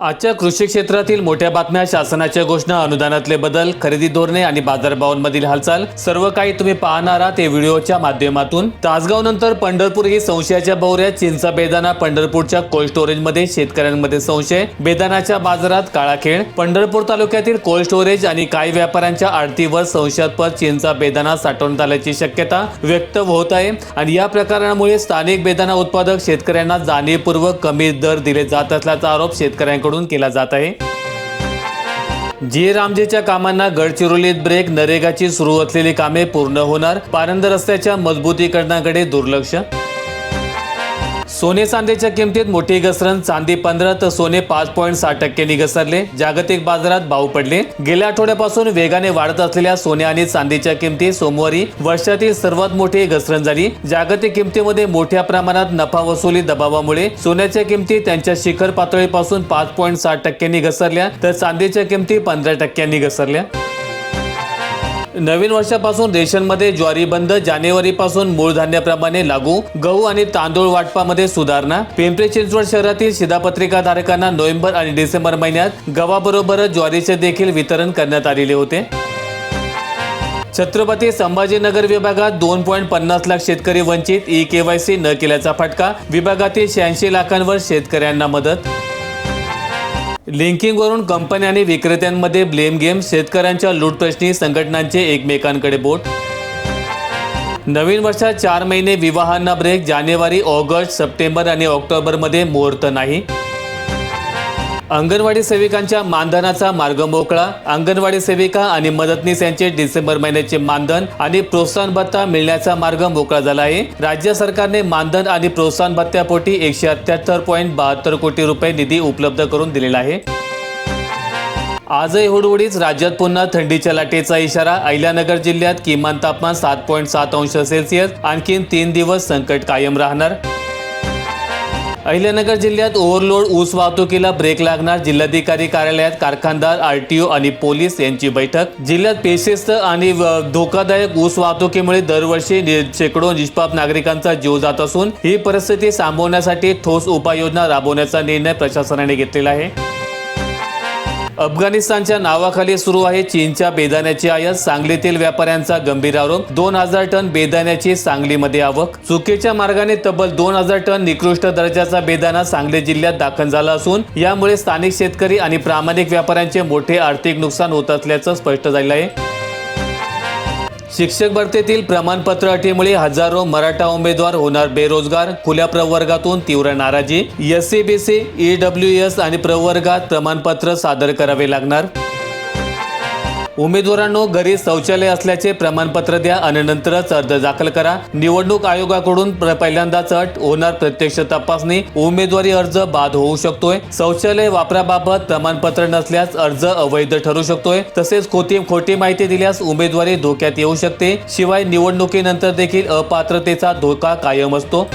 आजच्या कृषी क्षेत्रातील मोठ्या बातम्या शासनाच्या घोषणा अनुदानातले बदल खरेदी धोरणे आणि बाजारभावांमधील हालचाल सर्व काही तुम्ही पाहणार आहात या व्हिडिओच्या माध्यमातून. तासगाव नंतर पंढरपूर ही संशयाच्या भोवऱ्यात चिंचा बेदाना पंढरपूरच्या कोल्ड स्टोरेजमध्ये शेतकऱ्यांमध्ये संशय. बेदानाच्या बाजारात काळा खेळ पंढरपूर तालुक्यातील कोल्ड स्टोरेज आणि काही व्यापाऱ्यांच्या आडतीवर संशयास्पद चिंचा बेदाना साठवण्यात आल्याची शक्यता व्यक्त होत आहे आणि या प्रकारामुळे स्थानिक बेदाना उत्पादक शेतकऱ्यांना जाणीवपूर्वक कमी दर दिले जात असल्याचा आरोप शेतकऱ्यांकडून केला जात आहे. जे रामजेच्या कामांना गडचिरोलीत ब्रेक नरेगाची सुरू असलेली कामे पूर्ण होणार. पारंद रस्त्याच्या मजबूतीकरणाकडे दुर्लक्ष सोने चांदीच्या किमतीत मोठी घसरण चांदी पंधरा तर सोने पाच पॉईंट सहा टक्क्यांनी घसरले. जागतिक बाजारात भाव पडले. गेल्या आठवड्यापासून वेगाने वाढत असलेल्या सोने आणि चांदीच्या किमती सोमवारी वर्षातील सर्वात मोठी घसरण झाली. जागतिक किमतीमध्ये मोठ्या प्रमाणात नफा वसुली दबावामुळे सोन्याच्या किमती त्यांच्या शिखर पातळीपासून पाच पॉईंट साठ टक्क्यांनी घसरल्या तर चांदीच्या किमती पंधरा टक्क्यांनी घसरल्या. नवीन वर्षापासून रेशनमध्ये ज्वारी बंद जानेवारीपासून मूळ धान्याप्रमाणे लागू. गहू आणि तांदूळ वाटपामध्ये सुधारणा. पिंपरी चिंचवड शहरातील शिधापत्रिका धारकांना नोव्हेंबर आणि डिसेंबर महिन्यात गव्हाबरोबरच ज्वारीचे देखील वितरण करण्यात आलेले होते. छत्रपती संभाजीनगर विभागात दोन पॉईंट पन्नास लाख शेतकरी वंचित ई केवायसी न केल्याचा फटका. विभागातील शहाऐंशी लाखांवर शेतकऱ्यांना मदत. लिंकिंगवरून कंपन्या आणि विक्रेत्यांमध्ये ब्लेम गेम शेतकऱ्यांच्या लूटप्रश्नी संघटनांचे एकमेकांकडे बोट. नवीन वर्षात चार महिने विवाहांना ब्रेक जानेवारी ऑगस्ट सप्टेंबर आणि ऑक्टोबरमध्ये मुहूर्त नाही. अंगणवाडी सेविकांच्या मानधनाचा मार्ग मोकळा. अंगणवाडी सेविका आणि मदतनीस यांचे डिसेंबर महिन्याचे मानधन आणि प्रोत्साहन भत्ता मिळण्याचा मार्ग मोकळा झाला आहे. राज्य सरकारने मानधन आणि प्रोत्साहन भत्त्यापोटी एकशे अठ्याहत्तर पॉईंट बहात्तर कोटी रुपये निधी उपलब्ध करून दिलेला आहे. आजही हुडहुडीच राज्यात पुन्हा थंडीच्या लाटेचा इशारा. अहिल्यानगर जिल्ह्यात किमान तापमान सात पॉईंट सात अंश सेल्सिअस. आणखीन तीन दिवस संकट कायम राहणार. अहिल्यानगर जिल्ह्यात ओव्हरलोड ऊस वाहतुकीला ब्रेक लागणार. जिल्हाधिकारी कार्यालयात कारखानदार आरटीओ आणि पोलीस यांची बैठक. जिल्ह्यात पेशिस्त आणि व- धोकादायक ऊस वाहतुकीमुळे दरवर्षी नि- शेकडो निष्पाप नागरिकांचा जीव जात असून ही परिस्थिती थांबवण्यासाठी ठोस उपाययोजना राबवण्याचा निर्णय प्रशासनाने घेतलेला आहे. अफगाणिस्तानच्या नावाखाली सुरू आहे चीनच्या बेदाण्याची आयात. सांगलीतील व्यापाऱ्यांचा गंभीर आरोप. दोन हजार टन बेदाण्याची सांगलीमध्ये आवक. चुकीच्या मार्गाने तब्बल दोन हजार टन निकृष्ट दर्जाचा बेदाना सांगली जिल्ह्यात दाखल झाला असून यामुळे स्थानिक शेतकरी आणि प्रामाणिक व्यापाऱ्यांचे मोठे आर्थिक नुकसान होत असल्याचं स्पष्ट झालं आहे. शिक्षक भरतीतील प्रमाणपत्र अटीमुळे हजारो मराठा उमेदवार होणार बेरोजगार. खुल्या प्रवर्गातून तीव्र नाराजी. S C B C E W S आणि प्रवर्गात प्रमाणपत्र सादर करावे लागणार. उमेदवारांनो घरी शौचालय असल्याचे प्रमाणपत्र द्या आणि नंतरच अर्ज दाखल करा. निवडणूक आयोगाकडून पहिल्यांदाच अट होणार प्रत्यक्ष तपासणी. उमेदवारी अर्ज बाद होऊ शकतोय. शौचालय वापराबाबत प्रमाणपत्र नसल्यास अर्ज अवैध ठरू शकतोय. तसेच खोटी खोटी माहिती दिल्यास उमेदवारी धोक्यात येऊ शकते. शिवाय निवडणुकीनंतर देखील अपात्रतेचा धोका कायम असतो.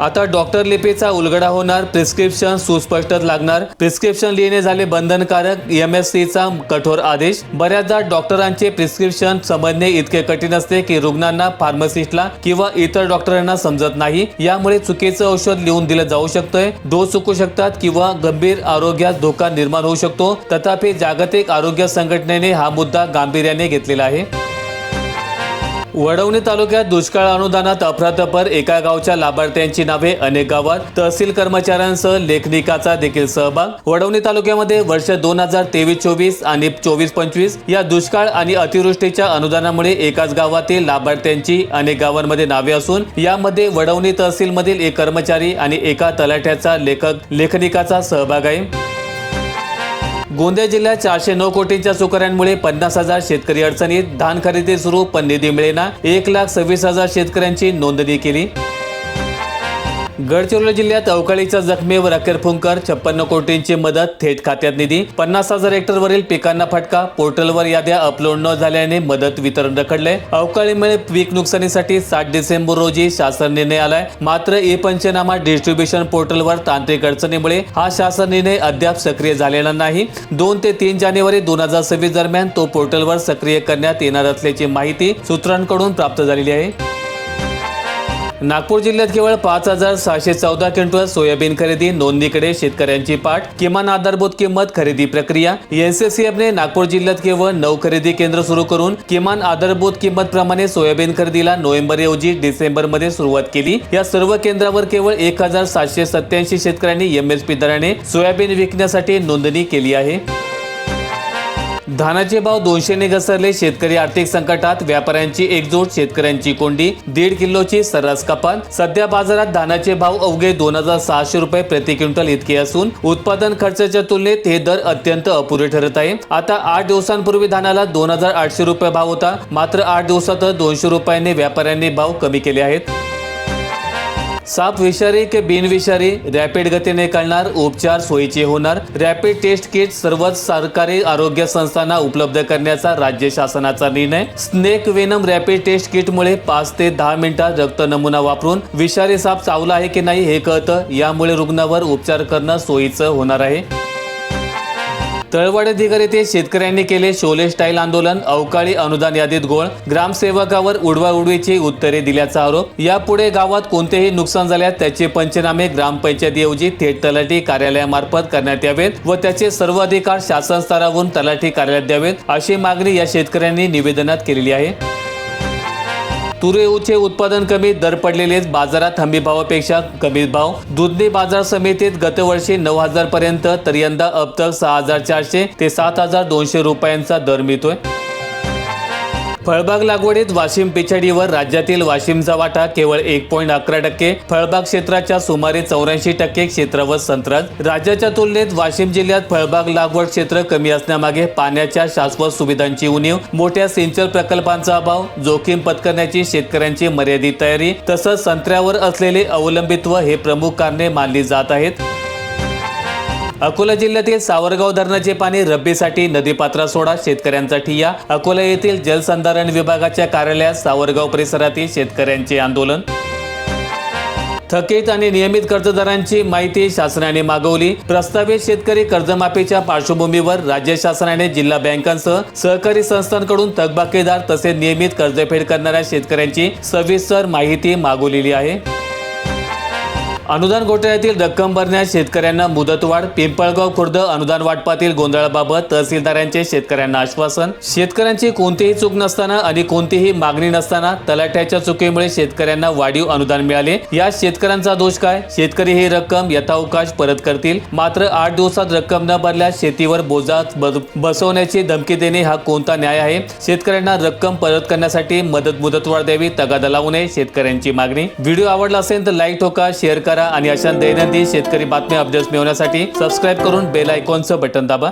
आता डॉक्टर लिपीचा उलगडा होणार प्रिस्क्रिप्शन सुस्पष्टच लागणार. प्रिस्क्रिप्शन लिहिणे झाले बंधनकारक एम एस चा कठोर आदेश. बऱ्याचदा डॉक्टरांचे प्रिस्क्रिप्शन समजणे इतके कठीण असते की रुग्णांना फार्मसिस्टला किंवा इतर डॉक्टरांना समजत नाही. यामुळे चुकीचं औषध लिहून दिलं जाऊ शकतंय. डोस चुकू शकतात किंवा गंभीर आरोग्यास धोका निर्माण होऊ शकतो. तथापि जागतिक आरोग्य संघटनेने हा मुद्दा गांभीर्याने घेतलेला आहे. वडवणी तालुक्यात दुष्काळ अनुदानात अफरातफर एका गावच्या लाभार्थ्यांची नावे अनेक गावात. तहसील कर्मचाऱ्यांसह लेखनिकाचा देखील सहभाग. वडवणी तालुक्यामध्ये वर्ष दोन हजार तेवीस चोवीस आणि चोवीस पंचवीस या दुष्काळ आणि अतिवृष्टीच्या अनुदानामुळे एकाच गावातील लाभार्थ्यांची अनेक गावांमध्ये नावे असून यामध्ये वडवणी तहसीलमधील एक कर्मचारी आणि एका तलाठ्याचा लेखक लेखनिकाचा सहभाग आहे. गोंदिया जिल्ह्यात चारशे नऊ कोटींच्या चुकऱ्यांमुळे पन्नास हजार शेतकरी अडचणीत. धान खरेदी सुरू पण निधी मिळेना. एक लाख सव्वीस हजार शेतकऱ्यांची नोंदणी केली. गडचिरोली जिल्ह्यात अवकाळीच्या जखमीवर अखेर फुंकर छप्पन्न कोटींची मदत थेट खात्यात निधी पन्नास हजार हेक्टरवरील पिकांना फटका पोर्टलवर याद्या अपलोड न झाल्याने मदत वितरण रखडले. अवकाळीमुळे पीक नुकसानीसाठी सात डिसेंबर रोजी शासन निर्णय आलाय. मात्र ई पंचनामा डिस्ट्रीब्युशन पोर्टलवर तांत्रिक अडचणीमुळे हा शासन निर्णय अद्याप सक्रिय झालेला नाही. दोन ते तीन जानेवारी दोन हजार सव्वीस दरम्यान तो पोर्टलवर सक्रिय करण्यात येणार असल्याची माहिती सूत्रांकडून प्राप्त झालेली आहे. नागपूर जिल्ह्यात केवळ पाच हजार सहाशे चौदा क्विंटल सोयाबीन खरेदी नोंदणीकडे शेतकऱ्यांची पाठ किमान आधारभूत किंमत खरेदी प्रक्रिया. एनसीसीएफने नागपूर जिल्ह्यात केवळ नऊ खरेदी केंद्र सुरू करून किमान आधारभूत किंमत प्रमाणे सोयाबीन खरेदीला नोव्हेंबर ऐवजी डिसेंबरमध्ये सुरुवात केली. या सर्व केंद्रावर केवळ एक हजार सातशे सत्याऐंशी शेतकऱ्यांनी एमएसपी दराने सोयाबीन विकण्यासाठी नोंदणी केली आहे. धानाचे भाव दोनशेने घसरले. शेतकरी आर्थिक संकटात व्यापाऱ्यांची एकजूट शेतकऱ्यांची कोंडी दीड किलोची सर्रास कपात. सध्या बाजारात धानाचे भाव अवघे दोन हजार सहाशे रुपये प्रति क्विंटल इतके असून उत्पादन खर्चाच्या तुलनेत हे दर अत्यंत अपुरे ठरत आहे. आता आठ दिवसांपूर्वी धानाला दोन हजार आठशे रुपये भाव होता. मात्र आठ दिवसातच दोनशे रुपयांनी व्यापाऱ्यांनी भाव कमी केले आहेत. साप विषारी की बिनविषारी रॅपिड गतीने कळणार उपचार सोयीचे होणार रॅपिड टेस्ट किट सर्वच सरकारी आरोग्य संस्थांना उपलब्ध करण्याचा राज्य शासनाचा निर्णय. स्नेक वेनम रॅपिड टेस्ट किटमुळे पाच ते दहा मिनिटात रक्त नमुना वापरून विषारी साप चावला आहे की नाही हे कळतं. यामुळे रुग्णावर उपचार करणं सोयीचं होणार आहे. तळवाड अधिकारी येथे शेतकऱ्यांनी केले शोले स्टाईल आंदोलन अवकाळी अनुदान यादीत गोळ ग्रामसेवकावर उडवाउडवीची उत्तरे दिल्याचा आरोप. यापुढे गावात कोणतेही नुकसान झाल्यास त्याचे पंचनामे ग्रामपंचायतीऐवजी थेट तलाठी कार्यालयामार्फत करण्यात यावेत व त्याचे सर्व अधिकार शासन स्तरावरून तलाठी कार्यालयात द्यावेत अशी मागणी या शेतकऱ्यांनी निवेदनात केलेली आहे. तुरेऊचे उत्पादन कमी दर पडलेलेच बाजारात हमीभावापेक्षा कमी भाव. दुधनी बाजार समितीत गतवर्षी नऊ हजार पर्यंत तर यंदा अबतक सहा हजार चारशे ते सात हजार दोनशे रुपयांचा दर मिळतोय. फळबाग लागवडीत वाशिम पिछाडीवर राज्यातील वाशिमचा वाटा केवळ एक पॉईंट अकरा टक्के फळबाग क्षेत्राच्या सुमारे चौऱ्याऐंशी टक्के क्षेत्रावर संत्राज. राज्याच्या तुलनेत वाशिम जिल्ह्यात फळबाग लागवड क्षेत्र कमी असण्यामागे पाण्याच्या शाश्वत सुविधांची उणीव मोठ्या सिंचन प्रकल्पांचा अभाव जोखीम पत्करण्याची शेतकऱ्यांची मर्यादित तयारी तसंच संत्र्यावर असलेले अवलंबित्व हे प्रमुख कारणे मानली जात आहेत. अकोला जिल्ह्यातील सावरगाव धरणाचे पाणी रब्बीसाठी नदीपात्रात सोडा शेतकऱ्यांचा ठिय्या अकोला येथील जलसंधारण विभागाच्या कार्यालयात सावरगाव परिसरातील शेतकऱ्यांचे आंदोलन. थकीत आणि नियमित कर्जदारांची माहिती शासनाने मागवली. प्रस्तावित शेतकरी कर्जमाफीच्या पार्श्वभूमीवर राज्य शासनाने जिल्हा बँकांसह सहकारी संस्थांकडून थकबाकीदार तसेच नियमित कर्जफेड करणाऱ्या शेतकऱ्यांची सविस्तर माहिती मागवलेली आहे. अनुदान घोटाळ्यातील रक्कम भरण्यास शेतकऱ्यांना मुदतवाढ पिंपळगाव खुर्द अनुदान वाटपातील गोंधळाबाबत तहसीलदारांचे शेतकऱ्यांना आश्वासन. शेतकऱ्यांची कोणतीही चूक नसताना आणि कोणतीही मागणी नसताना तलाठ्याच्या चुकीमुळे शेतकऱ्यांना वाढीव अनुदान मिळाले. या शेतकऱ्यांचा दोष काय? शेतकरी ही रक्कम यथावकाश परत करतील? मात्र आठ दिवसात रक्कम न भरल्यास शेतीवर बोजा बसवण्याची धमकी देणे हा कोणता न्याय आहे? शेतकऱ्यांना रक्कम परत करण्यासाठी मदत मुदतवाढ द्यावी तगादा लावू नये शेतकऱ्यांची मागणी. व्हिडिओ आवडला असेल तर लाईक ठोका शेअर करा आणि अशा दैनंदिन शेतकरी बातम्या अपडेट्स मिळवण्यासाठी सबस्क्राईब करून बेल आयकॉनचं बटन दाबा.